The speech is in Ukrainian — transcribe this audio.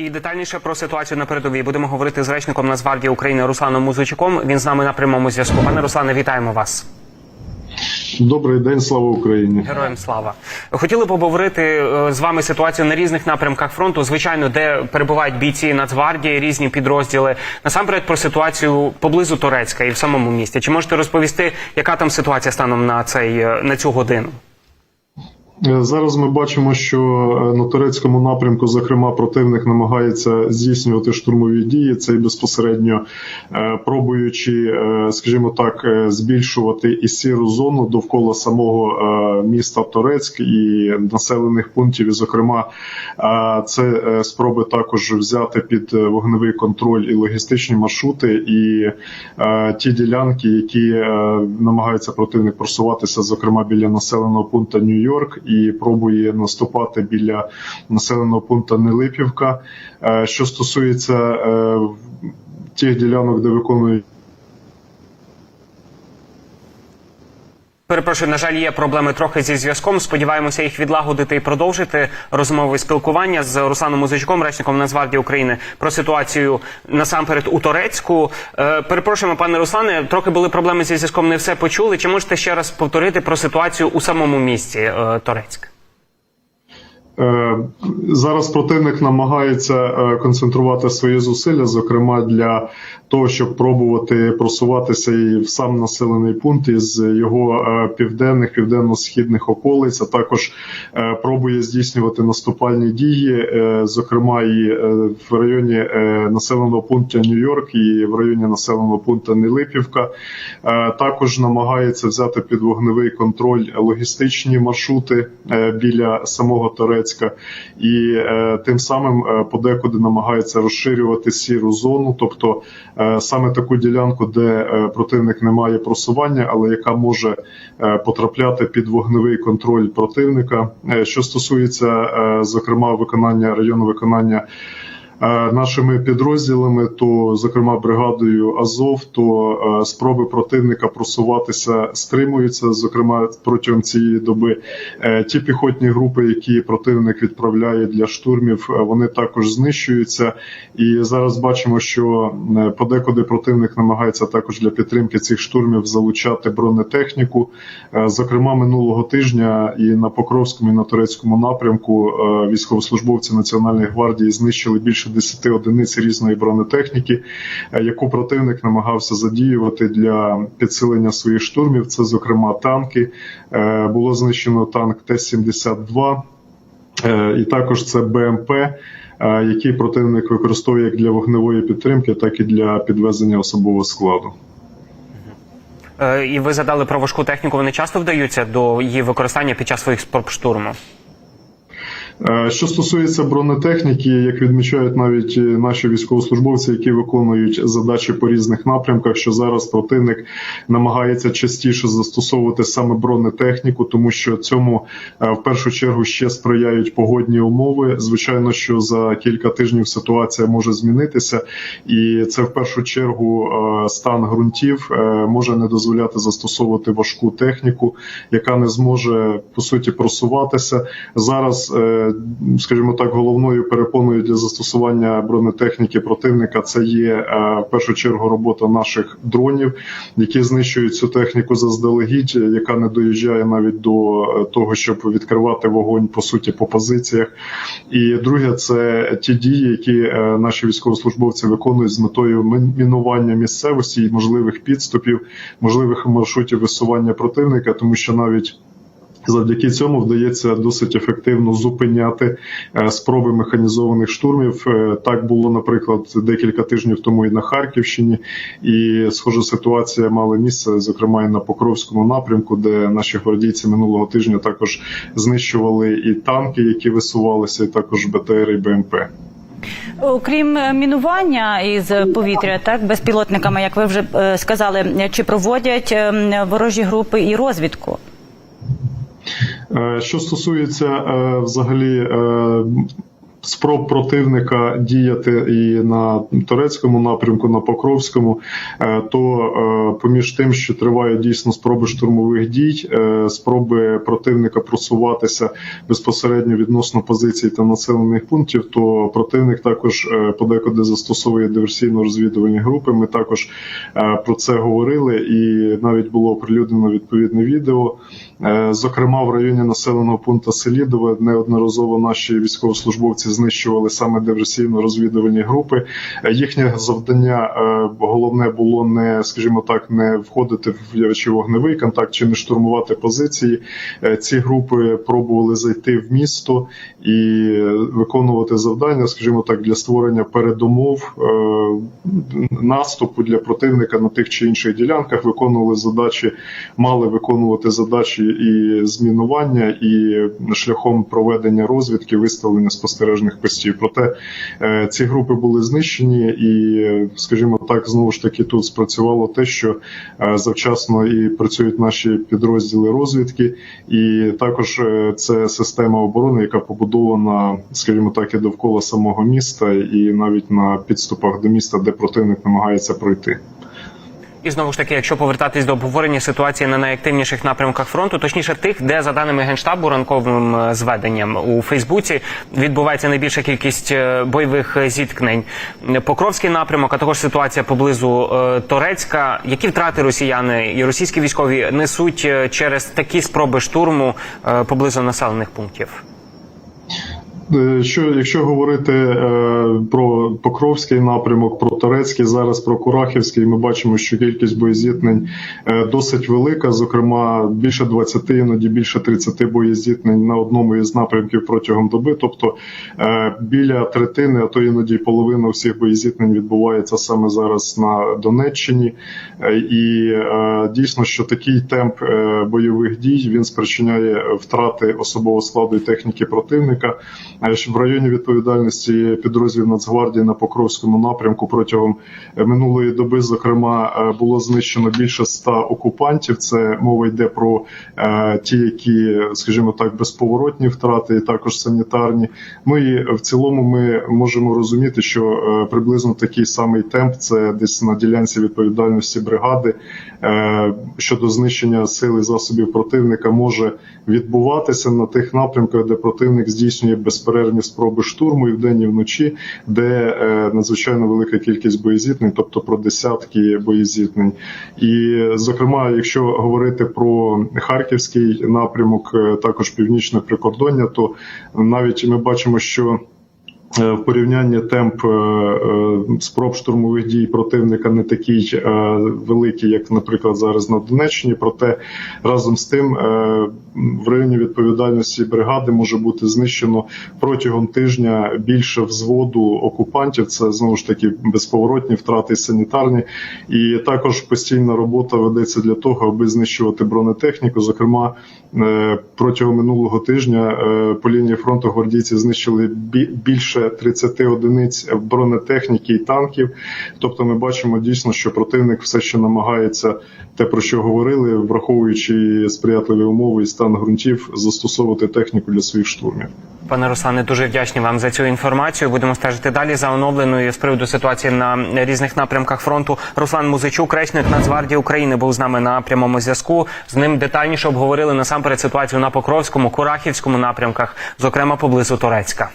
І детальніше про ситуацію на передовій будемо говорити з речником Нацгвардії України Русланом Музичуком. Він з нами на прямому зв'язку. Пане Руслане, вітаємо вас. Добрий день, слава Україні. Героям слава. Хотіли б обговорити е, з вами ситуацію на різних напрямках фронту. Звичайно, де перебувають бійці Нацгвардії, різні підрозділи. Насамперед про ситуацію поблизу Торецька і в самому місті. Чи можете розповісти, яка там ситуація станом на цей е, на цю годину? Е, Зараз ми бачимо, що е, на турецькому напрямку, зокрема, противник намагається здійснювати штурмові дії. Це і безпосередньо е, пробуючи, скажімо так, збільшувати і сіру зону довкола самого міста Торецьк і населених пунктів. І, зокрема, це спроби також взяти під вогневий контроль і логістичні маршрути, і ті ділянки, які намагається противник просуватися, зокрема біля населеного пункту Нью-Йорк, і пробує наступати біля населеного пункту Нелипівка. Е, Що стосується е, тих ділянок, де виконують Перепрошую, на жаль, є проблеми трохи зі зв'язком. Сподіваємося їх відлагодити і продовжити розмови спілкування з Русланом Музичком, речником Нацгвардії України, про ситуацію насамперед у Торецьку. Е, перепрошуємо, пане Руслане, трохи були проблеми зі зв'язком. Не все почули. Чи можете ще раз повторити про ситуацію у самому місті е, Торецьк? Е, Зараз противник намагається е, концентрувати свої зусилля, зокрема для того, щоб пробувати просуватися і в сам населений пункт із його е, південних, південно-східних околиць, а також е, пробує здійснювати наступальні дії, е, зокрема і в районі населеного пункту Нью-Йорк і в районі населеного пункту Нелипівка. Також намагається взяти під вогневий контроль логістичні маршрути біля самого Торецька, і тим самим подекуди намагається розширювати сіру зону, тобто саме таку ділянку, де е, противник не має просування, але яка може е, потрапляти під вогневий контроль противника. Е, Що стосується е, зокрема виконання району виконання. Е, Нашими підрозділами, то зокрема бригадою Азов, то е, спроби противника просуватися стримуються. Зокрема, протягом цієї доби Е, ті піхотні групи, які противник відправляє для штурмів, вони також знищуються. І зараз бачимо, що подекуди противник намагається також для підтримки цих штурмів залучати бронетехніку. Зокрема, минулого тижня і на Покровському, і на турецькому напрямку військовослужбовці Національної гвардії знищили більше 10 одиниць різної бронетехніки, е, яку противник намагався задіювати для підсилення своїх штурмів. Це, зокрема, танки. Е, Було знищено танк Т-72, е, і також це БМП. Який противник використовує як для вогневої підтримки, так і для підвезення особового складу. І ви задали про важку техніку. Вони часто вдаються до її використання під час своїх спроб штурму. Е, Що стосується бронетехніки, як відмічають навіть е, наші військовослужбовці, які виконують задачі по різних напрямках, що зараз противник намагається частіше застосовувати саме бронетехніку, тому що цьому е, в першу чергу ще сприяють погодні умови. Звичайно, що за кілька тижнів ситуація може змінитися, і це в першу чергу стан ґрунтів може не дозволяти застосовувати важку техніку, яка не зможе по суті просуватися зараз. Скажімо так, головною перепоною для застосування бронетехніки противника це є е, в першу чергу робота наших дронів, які знищують цю техніку заздалегідь, яка не доїжджає навіть до е, того, щоб відкривати вогонь по суті по позиціях. І друге, це ті дії, які е, наші військовослужбовці виконують з метою мін- мінування місцевості і можливих підступів, можливих маршрутів висування противника, тому що навіть Завдяки цьому вдається досить ефективно зупиняти е, спроби механізованих штурмів. Е, Так було, наприклад, декілька тижнів тому і на Харківщині, і схожа ситуація мала місце, зокрема і на Покровському напрямку, де наші гвардійці минулого тижня також знищували і танки, які висувалися, і також БТР і БМП. Окрім е, мінування із повітря, так безпілотниками, як ви вже сказали, чи проводять е, ворожі групи і розвідку? Е, Що стосується е, взагалі е, спроб противника діяти і на турецькому напрямку, на Покровському, е, то е, поміж тим, що тривають дійсно спроби штурмових дій, е, спроби противника просуватися безпосередньо відносно позицій та населених пунктів, то противник також подекуди застосовує диверсійно-розвідувальні групи. Ми також про це говорили, і навіть було оприлюднено відповідне відео. Зокрема, в районі населеного пункту Селідове неодноразово наші військовослужбовці знищували саме диверсійно-розвідувальні групи. Е, Їхнє завдання е, головне було не, скажімо так, не входити в чи вогневий контакт, чи не штурмувати позиції. Е, Ці групи пробували зайти в місто і виконувати завдання, скажімо так, для створення передумов наступу для противника на тих чи інших ділянках. Виконували задачі, мали виконувати задачі і змінування, і шляхом проведення розвідки, виставлення спостережних постів. Проте е, ці групи були знищені, і, скажімо так, знову ж таки тут спрацювало те, що е, завчасно і працюють наші підрозділи розвідки, і також е, це система оборони, яка побудована, скажімо так, і довкола самого міста, і навіть на підступах до міста, де противник намагається пройти. І знову ж таки, якщо повертатись до обговорення ситуації на найактивніших напрямках фронту, точніше тих, де за даними генштабу ранковим е, зведенням у Фейсбуці відбувається найбільша кількість е, бойових зіткнень. Покровський напрямок, а також ситуація поблизу е, Торецька. Які втрати росіяни і російські військові несуть через такі спроби штурму поблизу населених пунктів? Е, Що якщо говорити е, про Покровський напрямок, про Торецький, зараз про Курахівський, ми бачимо, що кількість боєзіткнень е, досить велика. Зокрема, більше 20, іноді більше 30 боєзіткнень на одному із напрямків протягом доби. Тобто е, біля третини, а то іноді половина всіх боєзіткнень відбувається саме зараз на Донеччині. Е, І е, дійсно, що такий темп е, бойових дій він спричиняє втрати особового складу і техніки противника. Е, В районі відповідальності підрозділів Нацгвардії на Покровському напрямку протягом е, минулої доби, зокрема, е, було знищено більше ста окупантів. Це мова йде про ті, які, скажімо так, безповоротні втрати, і також санітарні. Ну і в цілому ми можемо розуміти, що приблизно такий самий темп це десь на ділянці відповідальності бригади щодо знищення сил і засобів противника може відбуватися на тих напрямках, де противник здійснює безперервні спроби штурму і вдень і вночі, де е, надзвичайно велика кількість боєзіткнень, тобто про десятки боєзіткнень. І, зокрема, якщо говорити про харківський напрямок, е, також північне прикордоння, то навіть ми бачимо, що Е, В порівнянні темп е, е, спроб штурмових дій противника не такий е, великий, як, наприклад, зараз на Донеччині. Проте разом з тим е, в районі відповідальності бригади може бути знищено протягом тижня більше взводу окупантів. Це знову ж таки безповоротні втрати санітарні, і також постійна робота ведеться для того, аби знищувати бронетехніку. Зокрема, е, протягом минулого тижня е, по лінії фронту гвардійці знищили бі- більше 30 одиниць бронетехніки і танків. Тобто, ми бачимо дійсно, що противник все ще намагається те, про що говорили, враховуючи сприятливі умови і стан ґрунтів, застосовувати техніку для своїх штурмів. Пане Руслане, дуже вдячні вам за цю інформацію. Будемо стежити далі за оновленою з приводу ситуації на різних напрямках фронту. Руслан Музичук, речник Нацгвардії України, був з нами на прямому зв'язку. З ним детальніше обговорили насамперед ситуацію на Покровському, Курахівському напрямках, зокрема поблизу Торецька.